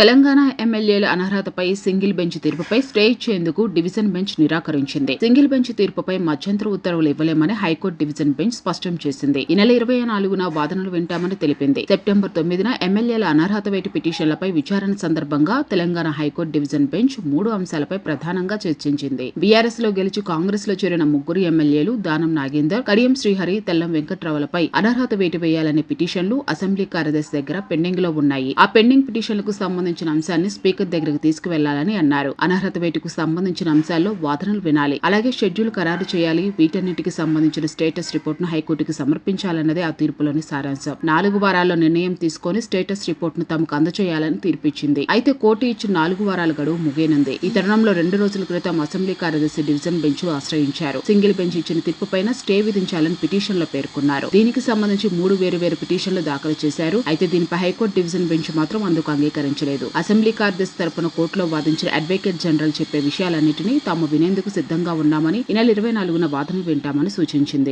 తెలంగాణ ఎమ్మెల్యేల అనర్హతపై single bench తీర్పుపై స్టే ఇచ్చేందుకు డివిజన్ బెంచ్ నిరాకరించింది. సింగిల్ బెంచ్ తీర్పుపై మధ్యంతర ఉత్తర్వులు ఇవ్వలేమని హైకోర్టు డివిజన్ బెంచ్ స్పష్టం చేసింది. ఈ నెల ఇరవై నాలుగున వాదనలు వింటామని తెలిపింది. సెప్టెంబర్ తొమ్మిదిన ఎమ్మెల్యేల అనర్హత వేటు పిటిషన్లపై విచారణ సందర్భంగా తెలంగాణ హైకోర్టు డివిజన్ బెంచ్ మూడు అంశాలపై ప్రధానంగా చర్చించింది. బీఆర్ఎస్లో గెలిచి కాంగ్రెస్లో చేరిన ముగ్గురు ఎమ్మెల్యేలు దానం నాగేందర్ కడియం శ్రీహరి తెల్లం వెంకట్రావులపై అనర్హత వేటు వేయాలనే పిటిషన్లు అసెంబ్లీ కార్యదర్శి దగ్గర పెండింగ్లో ఉన్నాయి. ఆ పెండింగ్ పిటిషన్లకు సంబంధించిన అంశాన్ని స్పీకర్ దగ్గరకు తీసుకువెళ్ళాలని అన్నారు. అనర్హత వేటుకు సంబంధించిన అంశాల్లో వాదనలు వినాలి. అలాగే షెడ్యూల్ ఖరారు చేయాలి. వీటన్నిటికి సంబంధించిన స్టేటస్ రిపోర్ట్ను హైకోర్టుకు సమర్పించాలన్నదే ఆ తీర్పులోని సారాంశం. నాలుగు వారాల్లో నిర్ణయం తీసుకొని స్టేటస్ రిపోర్ట్ను తమకు అందజేయాలని తీర్పిచ్చింది. అయితే కోర్టు ఇచ్చిన నాలుగు వారాల గడువు ముగియనుంది. ఈ తరుణంలో రెండు రోజుల క్రితం అసెంబ్లీ కార్యదర్శి డివిజన్ బెంచ్ ఆశ్రయించారు. సింగిల్ బెంచ్ ఇచ్చిన తీర్పుపైన స్టే విధించాలని పిటిషన్లో పేర్కొన్నారు. దీనికి సంబంధించి మూడు వేరు వేరు పిటిషన్లు దాఖలు చేశారు. అయితే దీనిపై హైకోర్టు డివిజన్ బెంచ్ మాత్రం అందుకు అంగీకరించలేదు. లేదు. అసెంబ్లీ కార్యదర్శి తరపున కోర్టులో వాదించిన అడ్వకేట్ జనరల్ చెప్పే విషయాలన్నింటినీ తాము వినేందుకు సిద్ధంగా ఉన్నామని ఈ నెల ఇరవై నాలుగున వాదనలు వింటామని సూచించింది.